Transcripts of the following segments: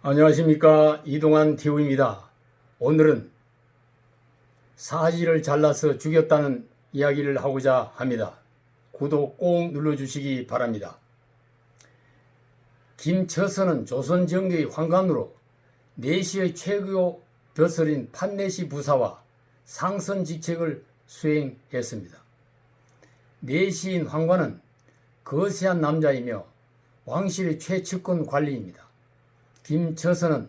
안녕하십니까 이동환 TV입니다. 오늘은 사지를 잘라서 죽였다는 이야기를 하고자 합니다. 구독 꼭 눌러주시기 바랍니다. 김처선은 조선정교의 황관으로 내시의 최고 벼슬인 판내시 부사와 상선 직책을 수행했습니다. 내시인 황관은 거세한 남자이며 왕실의 최측근 관리입니다. 김처선은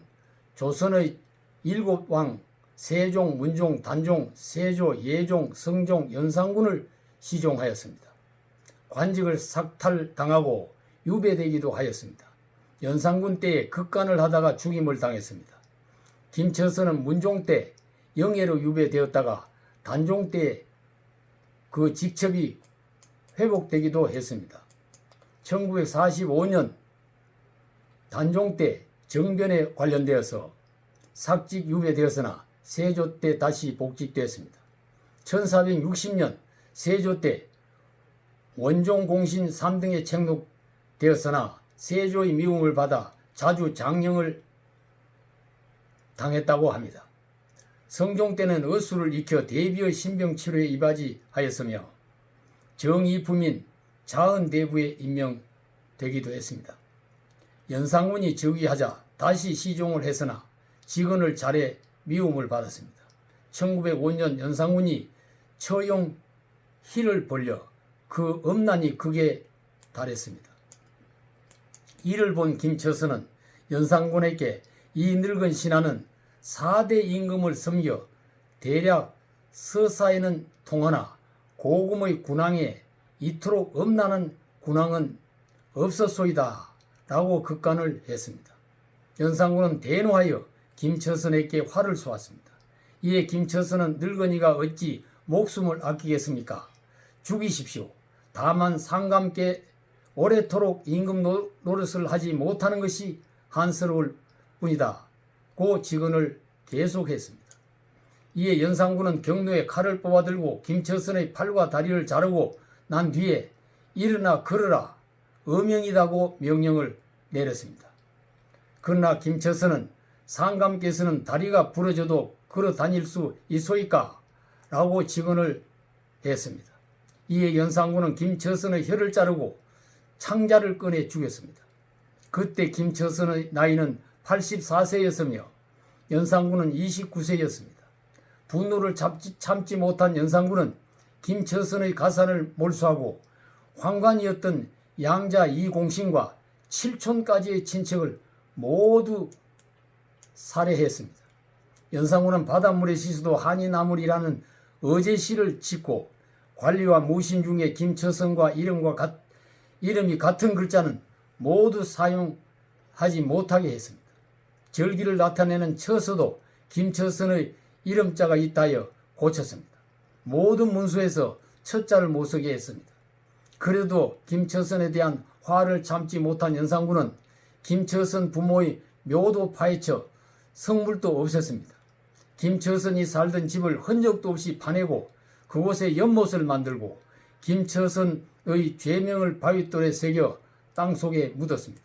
조선의 일곱 왕 세종, 문종, 단종, 세조, 예종, 성종, 연산군을 시종하였습니다. 관직을 삭탈당하고 유배되기도 하였습니다. 연산군 때에 극간을 하다가 죽임을 당했습니다. 김처선은 문종 때 영예로 유배되었다가 단종 때 그 직첩이 회복되기도 했습니다. 1945년 단종 때 정변에 관련되어서 삭직 유배되었으나 세조 때 다시 복직되었습니다. 1460년 세조 때 원종 공신 3등에 책록되었으나 세조의 미움을 받아 자주 장령을 당했다고 합니다. 성종 때는 어수를 익혀 대비의 신병 치료에 이바지하였으며 정의품인 자은 대부에 임명되기도 했습니다. 연상군이 즉위하자 다시 시종을 했으나 직언을 잘해 미움을 받았습니다. 1905년 연상군이 처용 희를 벌려 그 엄난이 극에 달했습니다. 이를 본 김처선은 연상군에게 이 늙은 신하는 4대 임금을 섬겨 대략 서사에는 통하나 고금의 군왕에 이토록 엄난한 군왕은 없었소이다 라고 극간을 했습니다. 연산군은 대노하여 김처선에게 화를 쏘았습니다. 이에 김처선은 늙은이가 어찌 목숨을 아끼겠습니까? 죽이십시오. 다만 상감께 오래도록 임금 노- 노릇을 하지 못하는 것이 한스러울 뿐이다. 고 직언을 계속했습니다. 이에 연산군은 경로에 칼을 뽑아들고 김처선의 팔과 다리를 자르고 난 뒤에 일어나 걸어라 어명이다고 명령을 내렸습니다. 그러나 김처선은 상감께서는 다리가 부러져도 걸어 다닐 수 있소이까? 라고 직언을 했습니다. 이에 연산군은 김처선의 혀를 자르고 창자를 꺼내 죽였습니다. 그때 김처선의 나이는 84세였으며 연산군은 29세였습니다. 분노를 참지, 참지 못한 연산군은 김처선의 가산을 몰수하고 황관이었던 양자 이공신과 칠촌까지의 친척을 모두 살해했습니다. 연산군은 바닷물에 씻어도 한이 나물이라는 어제시를 짓고 관리와 무신 중에 김처선과 이름과 같, 이름이 같은 글자는 모두 사용하지 못하게 했습니다. 절기를 나타내는 처서도 김처선의 이름자가 있다여 고쳤습니다. 모든 문서에서 첫자를 못 쓰게 했습니다. 그래도 김처선에 대한 화를 참지 못한 연산군은 김처선 부모의 묘도 파헤쳐 성물도 없앴습니다. 김처선이 살던 집을 흔적도 없이 파내고 그곳에 연못을 만들고 김처선의 죄명을 바윗돌에 새겨 땅속에 묻었습니다.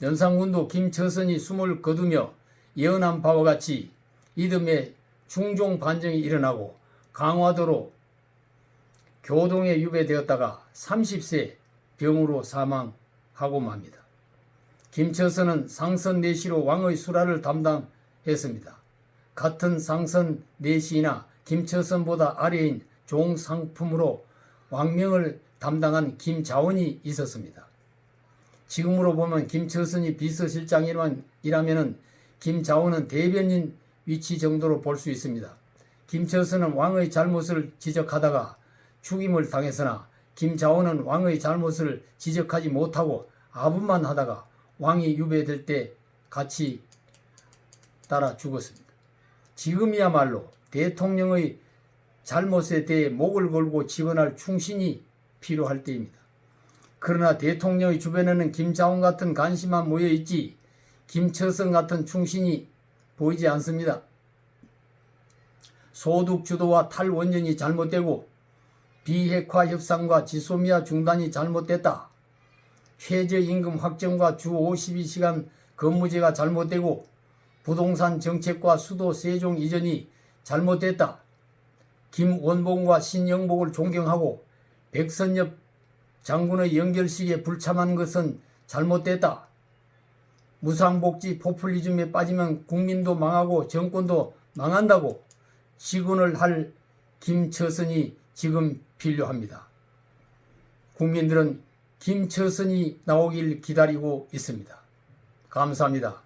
연산군도 김처선이 숨을 거두며 예언한 바와 같이 이듬해 중종 반정이 일어나고 강화도로 교동에 유배되었다가 30세 병으로 사망하고 맙니다. 김처선은 상선 내시로 왕의 수라를 담당했습니다. 같은 상선 내시나 김처선보다 아래인 종상품으로 왕명을 담당한 김자원이 있었습니다. 지금으로 보면 김처선이 비서실장이라면 김자원은 대변인 위치 정도로 볼 수 있습니다. 김처선은 왕의 잘못을 지적하다가 죽임을 당했으나 김자원은 왕의 잘못을 지적하지 못하고 아부만 하다가 왕이 유배될 때 같이 따라 죽었습니다. 지금이야말로 대통령의 잘못에 대해 목을 걸고 직언할 충신이 필요할 때입니다. 그러나 대통령의 주변에는 김자원 같은 간신만 모여 있지 김처선 같은 충신이 보이지 않습니다. 소득 주도와 탈원전이 잘못되고 비핵화 협상과 지소미아 중단이 잘못됐다. 최저임금 확정과 주 52시간 건무제가 잘못되고 부동산 정책과 수도 세종 이전이 잘못됐다. 김원봉과 신영복을 존경하고 백선엽 장군의 연결식에 불참한 것은 잘못됐다. 무상복지 포퓰리즘에 빠지면 국민도 망하고 정권도 망한다고 시군을 할 김처선이 지금 필요합니다. 국민들은 김처선이 나오길 기다리고 있습니다. 감사합니다.